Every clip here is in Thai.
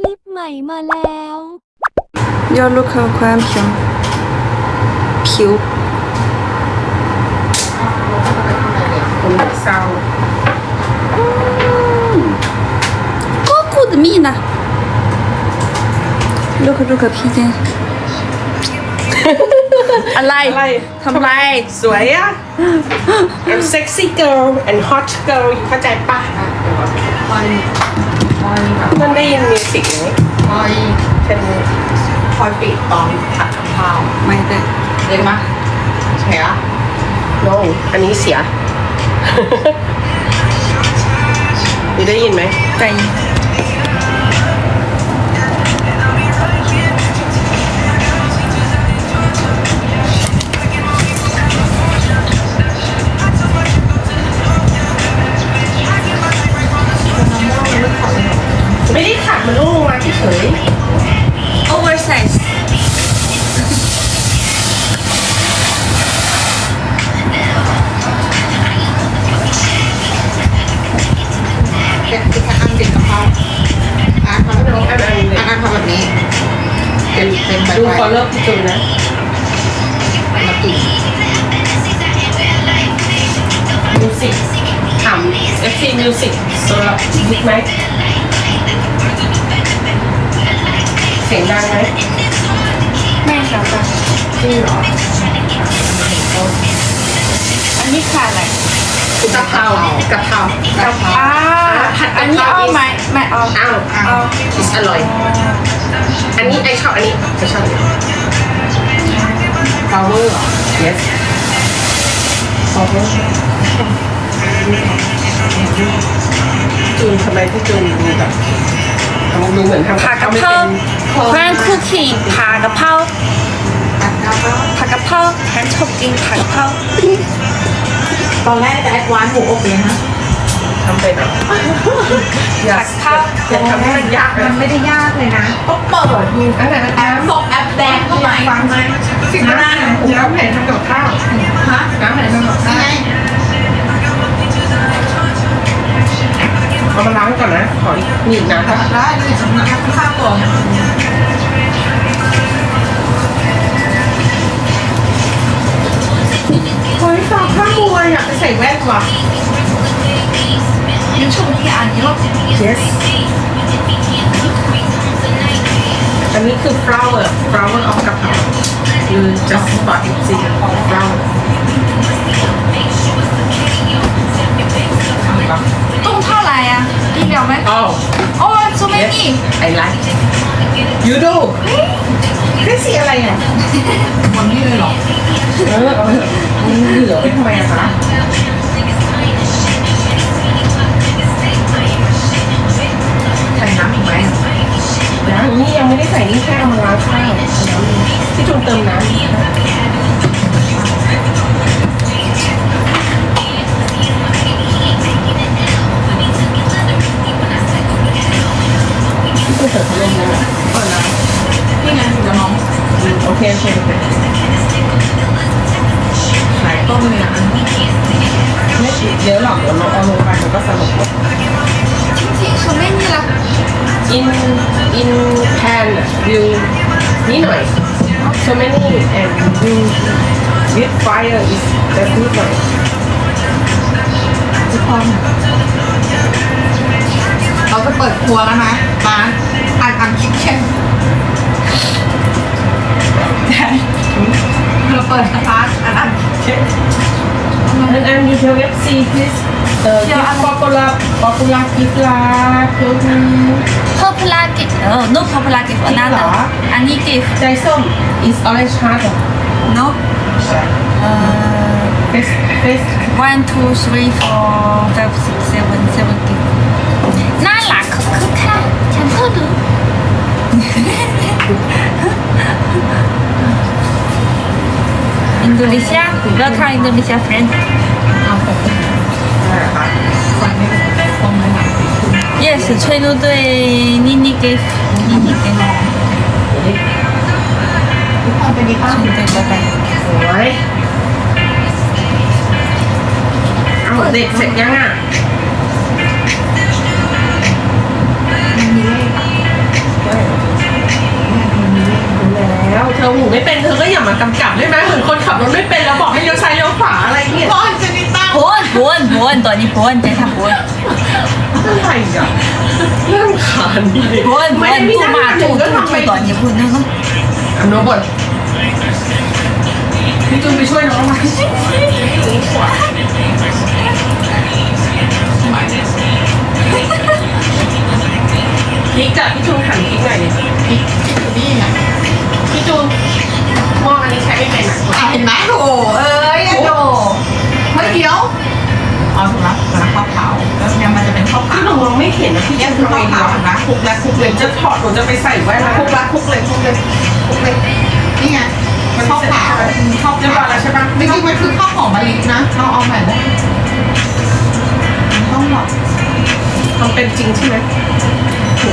คลิปใหม่มาแล้ว要 look ความผิวผิวผมเศร้าก็ good มีนะ look look พี่เจนอะไรอะไรทำไรสวยอะ I'm sexy girl and hot girl อยู่เข้าใจปะ พอยพอยแบบมันได้ยินมิวสิกไหมพอยแค่นี้พอยปิดตอนผัดกะเพราไม่ได้เห็นไหมเสีย no อันนี้เสีย นี่ได้ยินไหมไก่ไม่ นนี้ค่ะอะไรกะเพรากะเพรากะเพราอ่าผัดกะเพราอันนี้เอาไหมไม่เอาอ้าวเอาอร่อย อันนี้ไอชอบอันนี้ไอชอบอันนี้ฟลาวเวอร์เหรอ yes ขอบคุณจูนทำไมพี่จูนดูแบบทำดูเหมือนทำผักกะไม่เพราเป็นเพื่อนคุกกี้ผักกะเพราผัดกะเพราผักกะเพราฉันชอบกินผักกะเพรา ตอนแรกจะแอดวานซ์หมูอบเลยนะทำเป็นเหรออยากผักกะเพราอยากทำให้มันยากมันไม่ได้ยากเลยนะก็เปิดมีอันไหนนะแอปส่งแอปแดงเข้าไปฟังไหมสิ่งหน้าเนี่ยน้ำแผ่นทำกับข้าวฮะน้ำแผ่นทำกับข้าวนี่ไงเอามาล้างก่อนนะ ขออีกนี่อีกนะครับได้นี่สำนักข้าวก่อน ฮ้ยฝากข้าวบัวอยากไปใส่แว่นว่ะยูชมที่อ่านนี้ว่า yes อันนี้คือ flower flower of กะเพราคือ just spot it see flower ต้มเท่าไหร่อะกินเดียวไหม oh โอ้ซูเม yes นี่ I like you do ได้สีอะไรอะวันนี้เลยเหรอ เออเอาเถอมันเหลือไว้ทำไมอะคะใส่น้ำอีกไหมน้ำนี่ยังไม่ได้ใส่นี่แค่เอามาล้างข้าวที่จุ่มเติมน้ำ so many and you with fire is just นิดหน่อยทุกคนเราจะเปิดครัวแล้วนะร้านอ่านอ่านคิทเช่นเราเปิดร้านอ่านอ่านคิทเช่น and and you tell FC please เอ่อ give popular popular gift ลา please พอพลากิฟเออ no พอพลากิฟอัน นั้นเหรออันนี้กิฟใจส้ม is orange heart no เอ่อ face face one two three four five six seven seven gift น่ารักคือค่ะฉันก็ดูอินโดนีเซีย welcome อินโดนีเซีย friend 此翠露对妮妮给妮妮给我，对拜拜。โอ้ยเอาเด็กเสร็จยังอะแล้วเธอหูไม่เป็นเธอก็อย่ามากำกับได้ไหมเหมือนคนขับรถไม่เป็นแล้วบอกให้เลี้ยวซ้ายเลี้ยวขวาอะไรเงี้ย พอนะนิตาโวนโวนโวนตัวนี้โวนใจทำโวน อะไรอะเรื่องขานดิบวนบไม่วนได้พี่ตู้นั่งมาหนูตู้ก็ตู้ทำไปตู้ตัวนี้พูดนะก็อันโนบดพี่จูนไปช่วยน้องไหมพลิกจับพี่จูนหันพลิกหน่อยดิพลิกพลิกดีน่ะพี่จูนหม้ออันนี้ใช้ไม่เป็นอะอะเห็นไหมโอ้เอ้ยโดเฮ้ยเดี๋ยว อ๋อถูกแล้วถูกแล้วข้าวขาวแล้วเนี่ยมันจะเป็นข้าวพี่ขาวหนูมองไม่เห็นนะพี่เนี่ยจูนคือทำข้าวเองขาวเหรอเห็นไหมคลุกแล้วคลุกเหเลมือยนจะถอดหนูจะไปใส่ไว้แล้วคลุกแล้วคลุกเลยคลุกเลยคลุกเลยนี่ไงมันข้าวขาวข้าวเรียบร้อยแล้วใช่ปะไม่ใช่มันคือข้าวหอมมะลินะเราเอาใหม่ได้ต้องแบบทำเป็นจริงใช่ไหมโห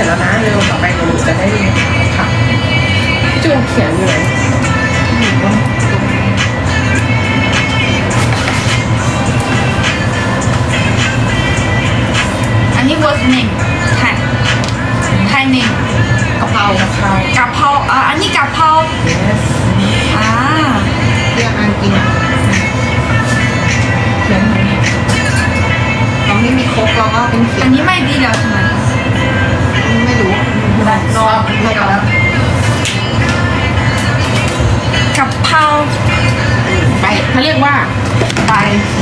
ร็จแล้วนะเร็วต่อไปหนูจะได้ค่ะพี่จูนเขียนอยู่ไหนอันนี้ was name ไทยไทย name กะเพรากะเพรากะเพราอะอันนี้กะเพรา yes อ่าเรียกอันกินอะเขียนไหนเราไม่มีครกเราก็เป็นอันนี้ไม่ดีแล้วใช่ไหม นอกไม่เอาแล้วกะเพราใบเขาเรียกว่าใบ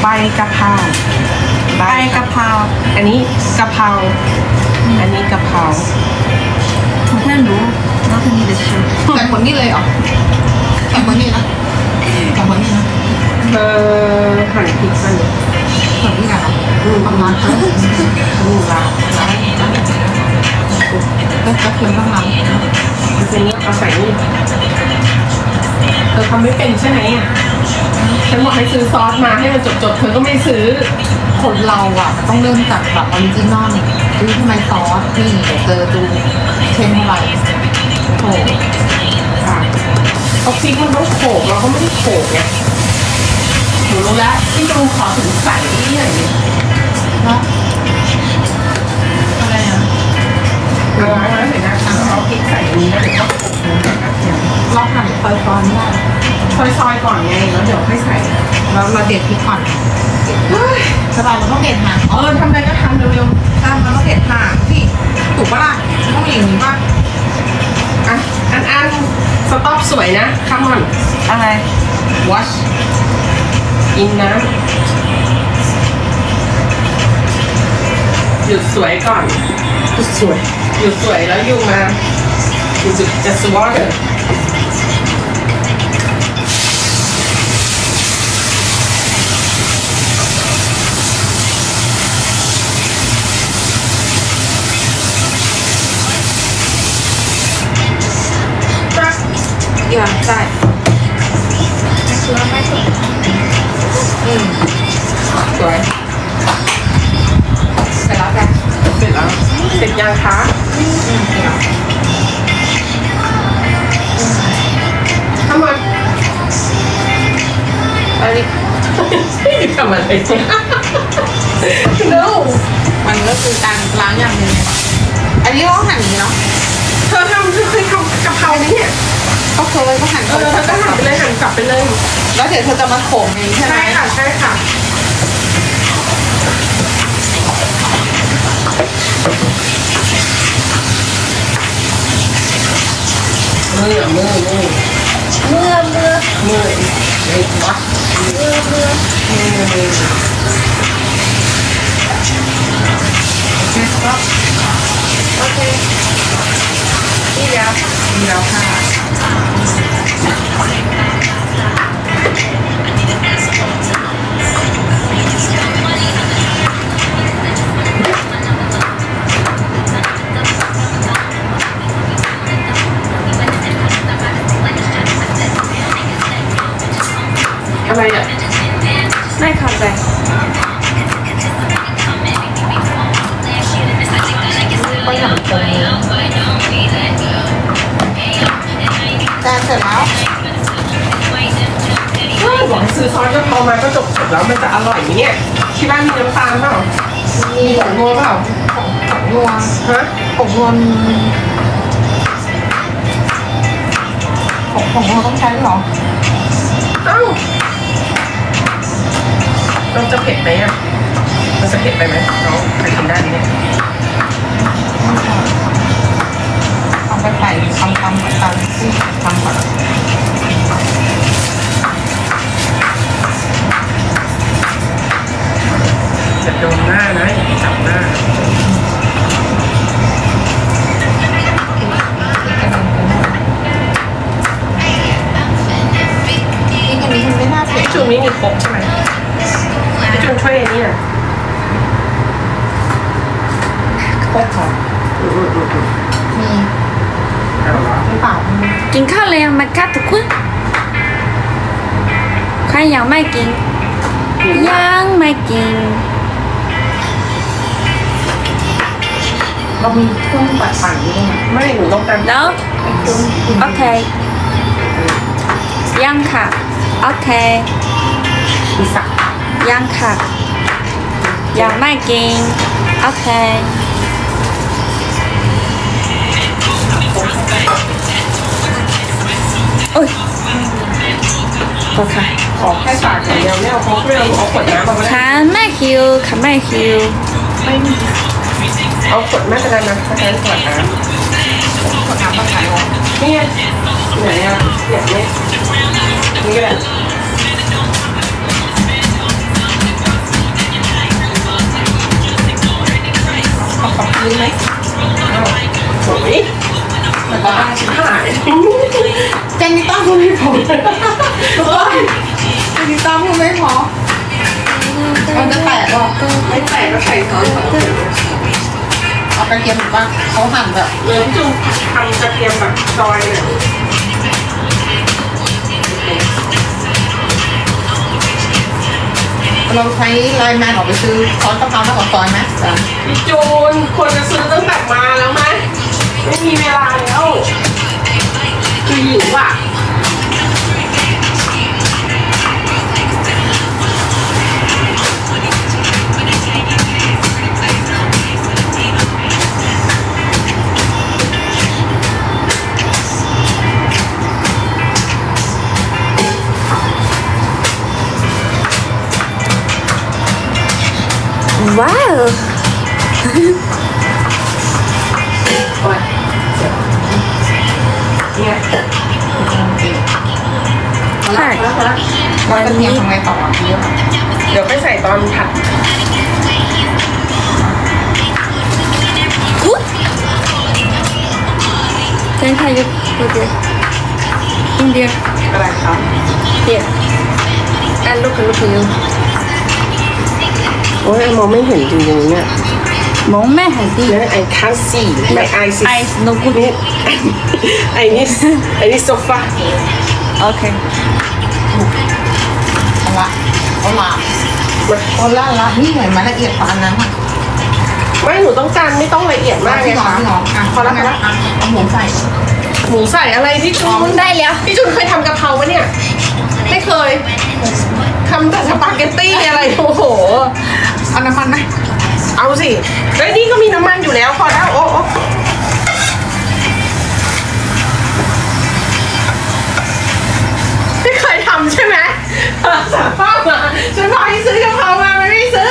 ใบกะเพราใบใบกะเพราอันนี้กะเพราอันนี้กะเพราผมเพิ่งรู้ว่าคนนี้จะชื่อแต่คนนี้เลยเหรอแต่คนนี้นะแต่คนนี้นะเออหั่นพริกมันคนนี้นะประมาณเท่าไหร่ดูละ ก็จะเพียงประมาณทีนี้เอาใส่นี่เธอทำไม่เป็นใช่ไหมอะฉันบอกให้ซื้อซอสมาให้มันจบๆ เธอก็ไม่ซื้อ คนเราอะ ต้องเริ่มจากแบบออริจินอลดูทำไมซอสนี่เดี๋ยวเจอดูเช่นอะไรโอ้ค่ะเอาพริกมันต้องโขกเราก็ไม่ได้โขกไงหนูรู้แล้วที่ดูขอถึงใส่นี่หน่อยดิแล้วอะ เออเอาไว้หน่อยนะเอาพริกใส่นนี้แล้วเดี๋ยวก็โขกลงไปนะเดี๋ยวเราหั่นซอยๆไม่ได้ซอยๆก่อนไงแล้วเดี๋ยวค่อยใส่เราเราเด็ดพริกก่อนเฮ้ยสบายเราต้องเด็ดหางเออทำอะไรก็ทำเร็วๆตามมันต้องเด็ดหางพี่ถูกปะล่ะต้องอย่างนี้ป่ะอะอันอันสต็อปสวยนะ come on อะไร wash กินน้ำ หยุดสวยก่อนหยุดสวยหยุดสวยแล้วอยู่มาหยุดจะสวอำอะไร no มันก็คือการล้างอย่างหนึงอันนี้เราต้องหั่นอย่างนี้เนาะเธอทำเธอเคยทำกะเพราไหมเนี่ยก็เคยก็หั่นเออเธอก็หั่นไปเลยหั่นกลับไปเลยแล้วเดี๋ยวเธอจะมาโขงอย่างนี้ใช่ไหมใช่ค่ะใช่ค่ะมือมือมือเมื่อเมื่อมือ เล็กวะเมื่อเมื่อมือมือโอเคดีแล้วดีแล้วค่ะ อะไรอะไม่เข้าใจก็อย่างคงแต่เสร็จแล้วใช่บอกให้ซื้อซอสกะเพรามาก็จบจบแล้วมันจะอร่อยไหมเนี่ยที่บ้านมีน้ำตาลเปล่ามีผงนัวเปล่าผงนัวฮะผงนัวมีผงผงนัวต้องใช้ด้วยเหรอเอ้ เราจะเผ็ดไหมอะมันจะเผ็ดไปไหมน้องใครกินได้ไหมเนี่ยเอาไปใส่ทำทำทำที่ทำก่อนจะโดนหน้านะอย่าไปจับหน้านี่อันนี้มันไม่น่าเผ็ดพี่จูนไม่มีครบใช่ไหม พี่จูนช่วยอันนี้อะครบค่ะอืมอืมอืมอืมมีเอาเหรอหรือเปล่ากินข้าวเลยงไหมคะทุกคนใครยังไม่กิน ยังไม่กิน เรามีเครื่องปัดปั่นด้วยนะไม่หนูต้องการแล้วจุ้งกินโอเค ยังค่ะ โอเคมีสัก ยังค่ะ ยังไม่กิน โอเคโอ้ยโอเคขอแค่สากอย่างเดียวไม่เอาครบไม่เอาเอาขวดน้ำมาก็ได้ค่ะไม่หิวค่ะไม่หิวเอาขวดแม่ก็ได้นะถ้าใช้ขวดน้ขวดน้ำต้องใช้วะำนี่ไงไหนอะ มันจะแตกหรอไม่ใส่ก็ใส่ซอสสองเเอากระเทียมหรือว่าเขาหั่นแบบลยพี่จุนทำกระเทียมแบบซอยเนี่ยเราใช้ไลน์แมนออกไปซื้อซอสกะเพราแล้วกับซอยไหมจ้ะพี่จูนควรจะซื้อตั้งแต่มาแล้วไหมไม่มีเวลาแล้วคือหิวอะ โอ้ยเนี่ยเอาละเอาละเอาละแล้วกระเทียมทำไงต่ออะเยอะอ่เดี๋ยวไปใส่ตอนผัด Good. Then can you put it in there? อะไรครับ Here. And look, look at you. โอ้ยมองไม่เห็นจริงๆเนี่ย Mong me hadi. นั่นไอ้ข้างสี่ไม่ไอซิ Eyes no good. นี่ไอ้นี่ไอ้นี่โซฟา Okay. เอาละเอาละเอาละละนี่เห็นไหมละเอียดกว่าอันนั้นอะไม่หนูต้องการไม่ต้องละเอียดมากไงที่หรอคะที่หรออะพอแล้วพอแล้วอะเอาหมูใส่ หมูใส่อะไรพี่จูนได้แล้วพี่จูนเคยทำกะเพราปะเนี่ย ไม่เคยทำแต่สปาเกตตี้อะไรโอ้โหเอาน้ำมันไหม เอาสิเฮ้ยนี่ก็มีน้ำมันอยู่แล้วพอแล้วโอ้โอ้ไม่เคยทำใช่ไหมสารภาพมาฉันบอกให้ซื้อกะเพรามามันไม่ซื้อ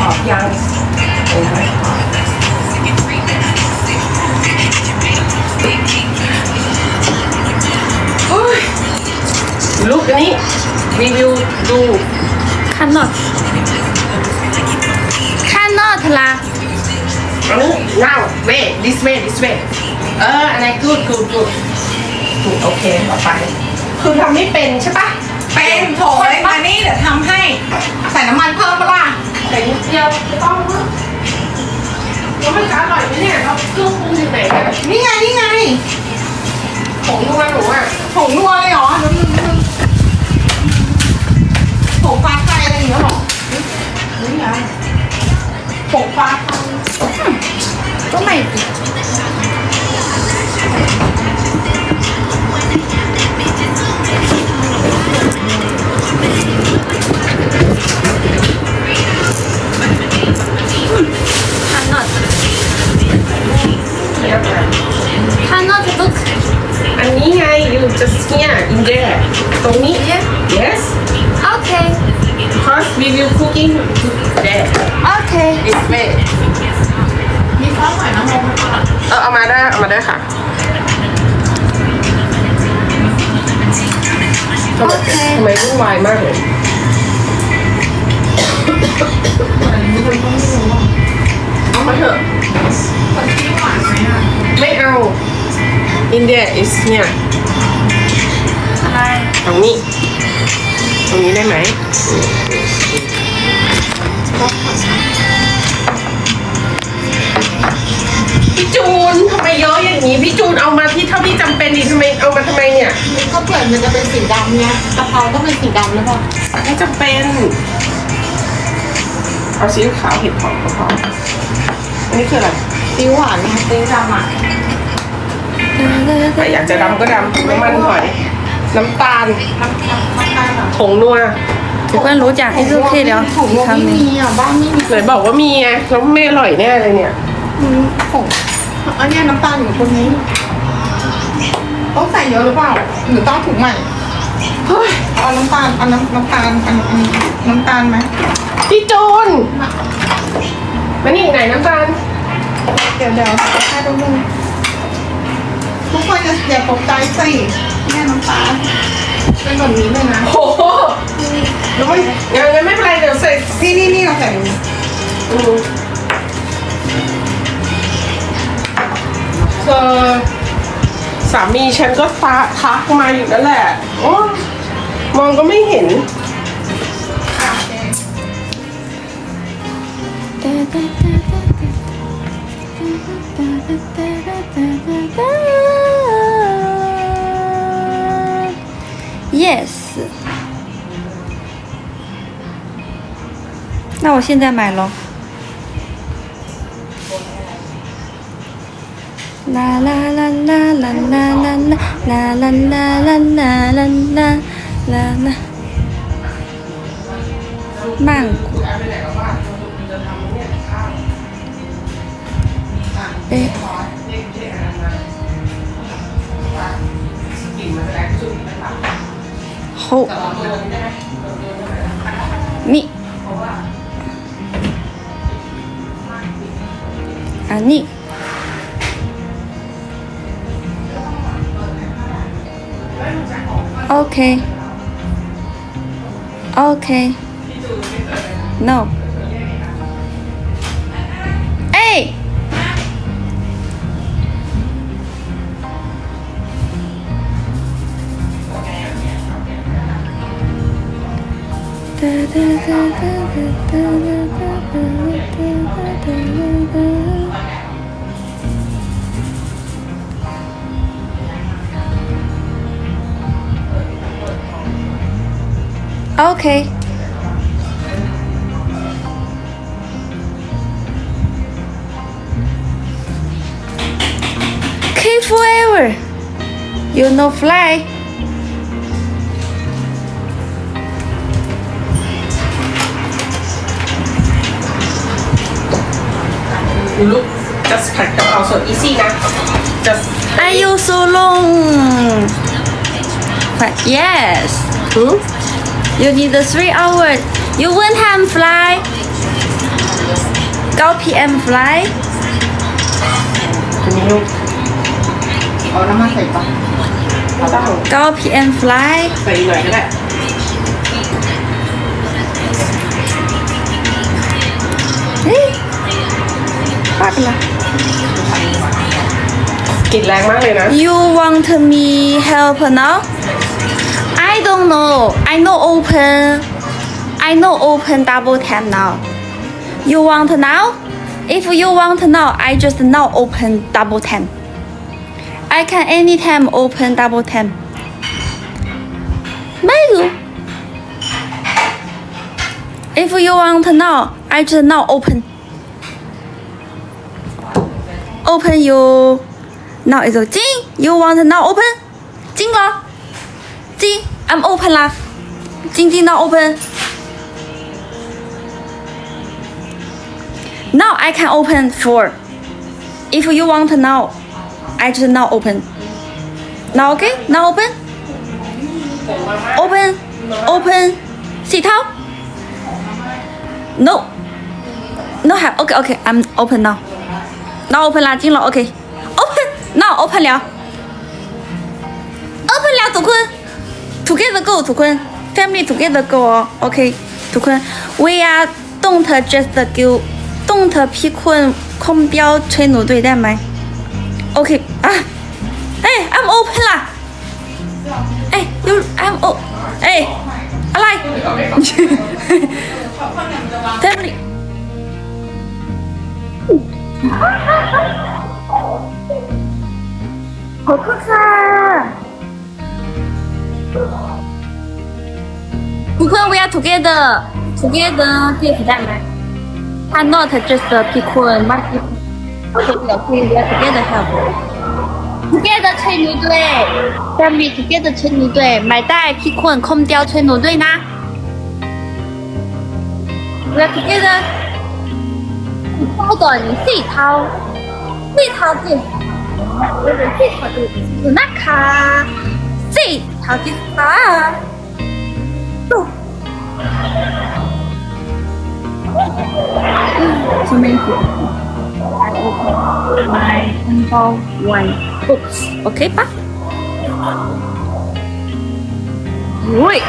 ตอบยังโอ้ยลูกอันนี้รีวิวดู Cannot. Cannot lah. อันนี้ now way this way this way เอออันนี้ good good good ถูกโอเคต่อไป คือทำไม่เป็นใช่ปะเป็นโถเลยมานี่เดี๋ยวทำให้ ใส่น้ำมันเพิ่มปะล่ะแต่นิดเดียวไม่ต้องมั้งแล้วมันจะอร่อยไหมเนี่ยเราเครื่องปรุงอยู่ไหนเนี่ยนี่ไงนี่ไงผงนัวหนูอะผงนัวเลยเหรอน้ำมันน้ำมันผงฟ้าไทยอะไรอย่างเงี้ยเหรอ นี่ไงปกปลาก็ไม่ติดข้างนอกจะต้องอันนี้ไง you just here in there ตรงนี้ yes Okay. because we will cooking there Okay. this way มีซอสหน่อยนะโมเออเอามาได้เอามาได้ค่ะทำไมโอเคทำไมวุ่นวายมากเลยเอามาเถอะ คนที่หวานไหมอะไม่เอา อินเดีย is เนี่ยอะไร ตรงนี้ต รงนี้ได้ไหมพี่จูนทำไมเยอะอย่างนี้พี่จูนเอามาที่เท่าที่จำเป็นดิทำไมเอามาทำไมเนี่ยข้าวเปลือกมันจะเป็นสีดำไงกะเพราก็เป็นสีดำหรือเปล่าไม่จำเป็นเอาซีอิ๊วขาวเห็ดหอมก็พออันนี้คืออะไรซีอิ๊วหวานไงซีอิ๊วดำอะแต่อยากจะดำก็ดำน้ำมันหอย น้ำตาลน้ำน้ำน้ำตาลเหรอผงนัวทุกคนรู้จัก It's okay แล้วถุงอีนกมคำหไม่นึ่งมีอะบ้านไม่มีไหนบอกว่ามีไงแล้วไม่อร่อยแน่เลยเนี่ยอืมผงอันเนี้ยน้ำตาลอยู่ตรงนี้ต้องใส่เยอะหรือเปล่าหรือต้องถุงใหม่เฮ้ยเอาน้ำตาลเอาน้ำน้ำตาลอันอันน้ำตาลไหมพี่จูนมานี่ไหนน้ำตาลเดี๋ยวเดี๋ยวแค่ดูนึงทุกคนจะอย่าตกใจสิ เนี่ยน้ำตาลเป็นแบบนี้เลยนะโอ้โหแล้วไม่งั้นงั้นไม่เป็นไรเดี๋ยวใส่นี่นี่นี่เราใส่ตรงนี้อืมเธอสามีฉันก็ตาทักมาอยู่นั่นแหละโอ้มองก็ไม่เห็นค่ Yes。那我现在买咯。啦啦啦啦啦啦啦啦啦啦啦啦啦啦啦啦啦。こみあにオーケーオーケーノー Okay. K forever. You know fly. You look just ผัดกะเพราสด easy นะ just Are you so long? But yes. หืม You need the three hours. You one time fly. 9 p.m. fly. อันนี้ลูก เอาน้ำมันใส่ปะ ไม่ต้อง 9 p.m. fly. ใส่อีกหน่อยก็ได้ Fuck lah. กลิ่นแรงมากเลยนะ You want me help now? I don't know. I know open. I know open double tap now. You want now? If you want now, I just now open double tap. I can anytime open double tap. ไม่รู้ If you want now, I just now open. open you. Now is a Jing. You want to now open? Jing la. Jing, I'm open la. Jing Jing now open. Now I can open four. If you want now, I just now open. Now okay? Now open. Open. Open. sit how? No. No have. Okay, okay. I'm open now. Now open 啦，进了，OK。Open now open 了，open 了，土坤，together go 土坤，family together go 哦，OK。土坤，We are don't just go don't 批困空标吹奴对待麦，OK。啊，哎，I'm open 啦，哎，You I'm o，哎，I like，family。ขอบคุณค่ะทุกคน we are together together ที่สุดได้ไหมถ้า not just พี่คุณบางที我就不了可以 we are together help together 吹牛队 family together 吹牛队买袋พี่คุณ空调吹牛队呢 we are together 你掏的你自己掏自己掏自己我的自己掏自己有那卡自己掏自己掏走什么意思？I open my number one books, OK 吧？喂。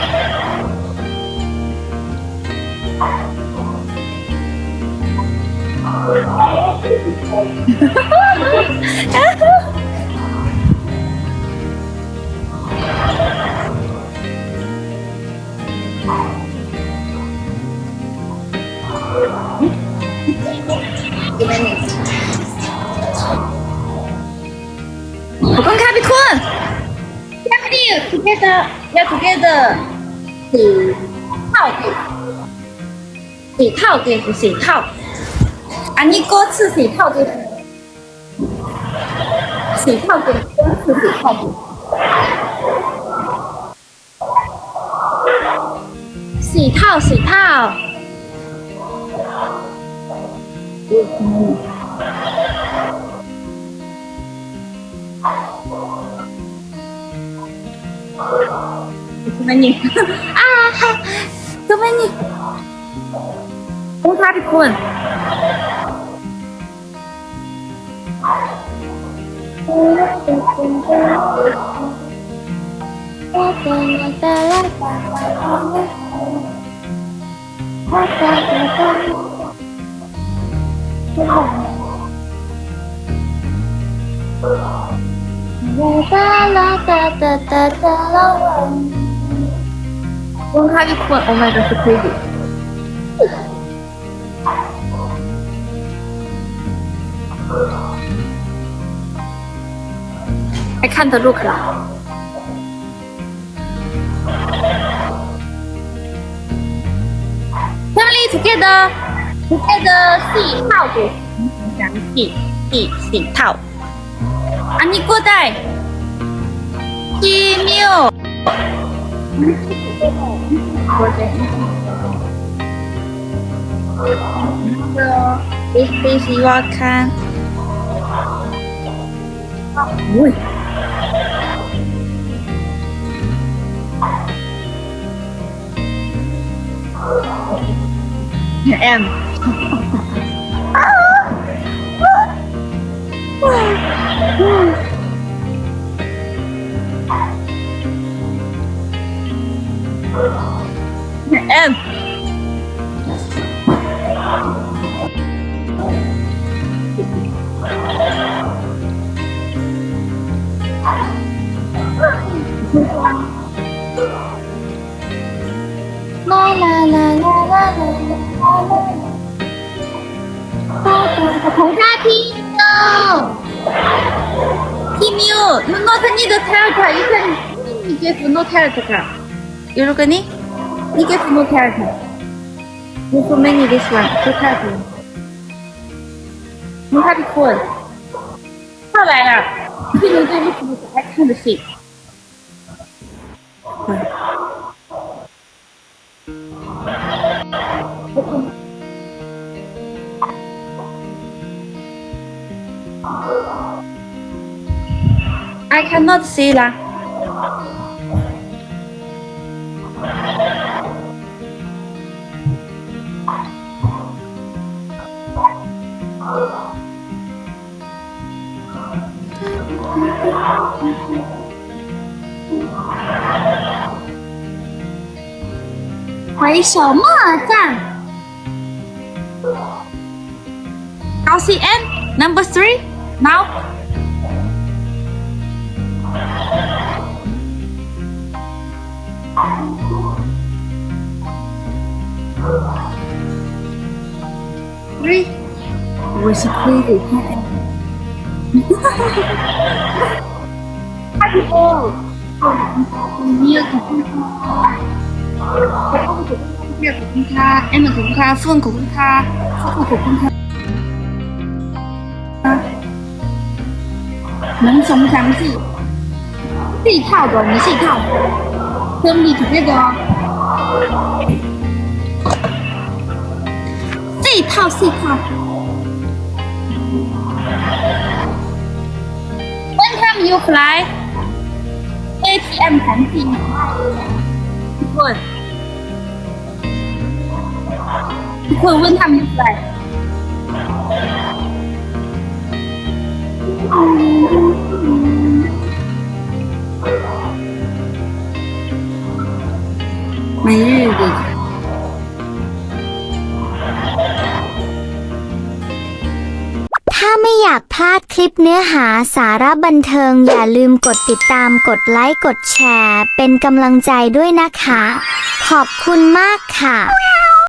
ขอบ คุณค่ะพี่คุณ Family together 要 together สีเท่าเด็กสี อันนี้ก็คือสีเท่าเด็กสีเท่าเด็กก็คือสีเท่าเด็กสีเท่าสีเท่าทำไมนี่อ่าทำไมนี่ขอบคุณค่ะพี่คุณ วงค่าพี่ควร Oh my god so crazy ไ还看得 Look 啦。Family together, together 四套组详细第四套。啊，你过来，七秒。Hello, this is Wakan. 哦，喂。 ยแ啦啦啦啦啦啦啦啦啦啦啦！同家听哟，听哟，你诺特你的泰尔卡，你看你给付诺泰尔卡，有人跟你，你给付诺泰尔卡，你说没你的喜欢，就泰尔卡，你还不错，他来了，去年对不起，还看的谁？I cannot see lah. 回首墨尔站。LCN à, number three now. Three. Ủa sao khuya vậy ha em? 是亏给他的。阿弟哦，你也可不月ขอบคุณค่ะเอ็มขอบคุณค่ะเฟื่องขอบคุณค่ะฟุกขอบคุณค่ะ能从详细这一套的，你是一套跟你这个哦，这一套是一套。When time you fly ATM ของจริงทุกคนทุกว่งทำอะไรไม่ยืดเลย ไม่อยากพลาดคลิปเนื้อหาสาระบันเทิง อย่าลืมกดติดตามกดไลค์กดแชร์ เป็นกำลังใจด้วยนะคะ ขอบคุณมากค่ะ